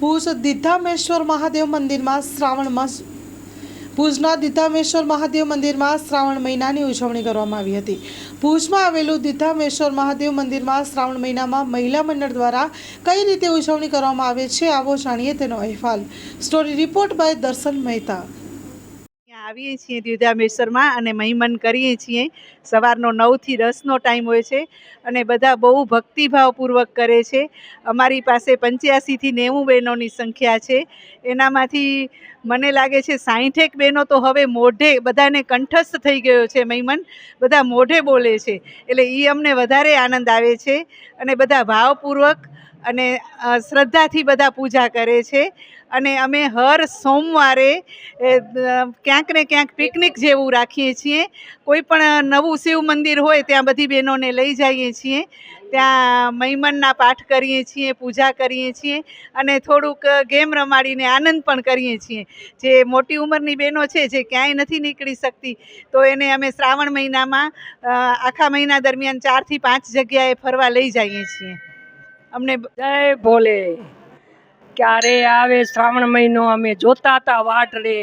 ભુજ દિધામેશ્વર મહાદેવ મંદિરમાં શ્રાવણ માસ ભુજના દિધામેશ્વર મહાદેવ મંદિરમાં શ્રાવણ મહિનાની ઉજવણી કરવામાં આવી હતી. ભુજમાં આવેલું દિધામેશ્વર મહાદેવ મંદિરમાં શ્રાવણ મહિનામાં મહિલા મંડળ દ્વારા કઈ રીતે ઉજવણી કરવામાં આવે છે, આવો જાણીએ તેનો અહેવાલ. સ્ટોરી રિપોર્ટ બાય દર્શન મહેતા. આવીએ છીએ દ્વિધામેશ્વરમાં અને મહિમન કરીએ છીએ. સવારનો નવથી દસનો ટાઈમ હોય છે અને બધા બહુ ભક્તિભાવપૂર્વક કરે છે. અમારી પાસે પંચ્યાસીથી નેવું બહેનોની સંખ્યા છે. એનામાંથી મને લાગે છે સાહીઠેક બહેનો તો હવે મોઢે બધાને કંઠસ્થ થઈ ગયો છે મહિમન. બધા મોઢે બોલે છે. એટલે એ અમને વધારે આનંદ આવે છે અને બધા ભાવપૂર્વક અને શ્રદ્ધાથી બધા પૂજા કરે છે. અને અમે હર સોમવારે ક્યાંક ને ક્યાંક પિકનિક જેવું રાખીએ છીએ. કોઈ પણ નવું શિવ મંદિર હોય ત્યાં બધી બહેનોને લઈ જઈએ છીએ. ત્યાં મહિમનના પાઠ કરીએ છીએ, પૂજા કરીએ છીએ અને થોડુંક ગેમ રમાડીને આનંદ પણ કરીએ છીએ. જે મોટી ઉંમરની બહેનો છે, જે ક્યાંય નથી નીકળી શકતી, તો એને અમે શ્રાવણ મહિનામાં આખા મહિના દરમિયાન ચારથી પાંચ જગ્યાએ ફરવા લઈ જઈએ છીએ. અમને જય ભોલે ક્યારે આવે શ્રાવણ મહિનો, અમે જોતા હતા વાટ રે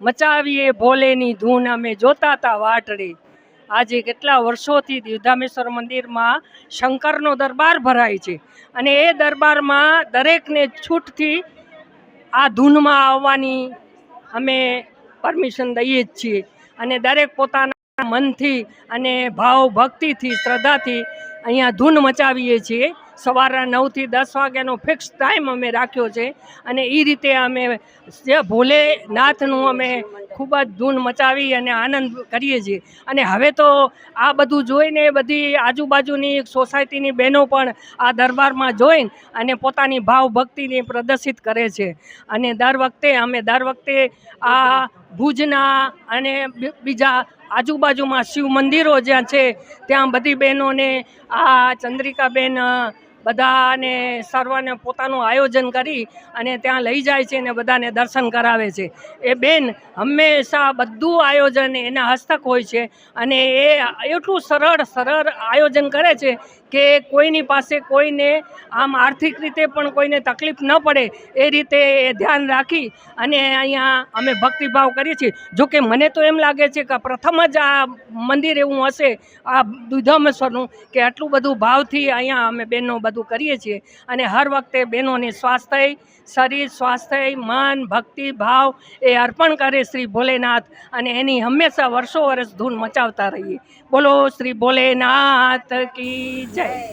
મચાવીએ ભોલેની ધૂન, અમે જોતા હતા વાટ રે આજે કેટલા વર્ષોથી દ્યુધામેશ્વર મંદિરમાં શંકરનો દરબાર ભરાય છે અને એ દરબારમાં દરેકને છૂટથી આ ધૂનમાં આવવાની અમે પરમિશન દઈએ જ છીએ અને દરેક પોતાના મનથી અને ભાવ ભક્તિથી શ્રદ્ધાથી અહીંયા ધૂન મચાવીએ છીએ. સવારના નવથી દસ વાગ્યાનો ફિક્સ ટાઈમ અમે રાખ્યો છે. અને એ રીતે અમે ભોલેનાથનું અમે ખૂબ જ ધૂન મચાવી અને આનંદ કરીએ છીએ. અને હવે તો આ બધું જોઈને બધી આજુબાજુની સોસાયટીની બહેનો પણ આ દરબારમાં જોઈને અને પોતાની ભાવ ભક્તિને પ્રદર્શિત કરે છે. અને દર વખતે અમે દર વખતે આ ભુજના અને બીજા આજુબાજુમાં શિવ મંદિરો જ્યાં છે, ત્યાં બધી બહેનોને આ ચંદ્રિકાબેન બધાને સર્વને પોતાનું આયોજન કરી અને ત્યાં લઈ જાય છે અને બધાને દર્શન કરાવે છે. એ બેન હંમેશા બધું આયોજન એના હસ્તક હોય છે અને એ એટલું સરળ સરળ આયોજન કરે છે કે કોઈની પાસે કોઈને આમ આર્થિક રીતે પણ કોઈને તકલીફ ન પડે એ રીતે એ ધ્યાન રાખી અને અહીંયા અમે ભક્તિભાવ કરીએ છીએ. જોકે મને તો એમ લાગે છે કે પ્રથમ જ આ મંદિર એવું હશે, આ દુધામેશ્વરનું કે આટલું બધું ભાવથી અહીંયા અમે બહેનો બધું કરીએ છીએ. અને હર વખતે બહેનોને સ્વાસ્થ્ય, શરીર સ્વાસ્થ્ય, મન, ભક્તિ, ભાવ એ અર્પણ કરે શ્રી ભોલેનાથ. અને એની હંમેશા વર્ષો વર્ષ ધૂન મચાવતા રહીએ. બોલો શ્રી ભોલેનાથ કી જય.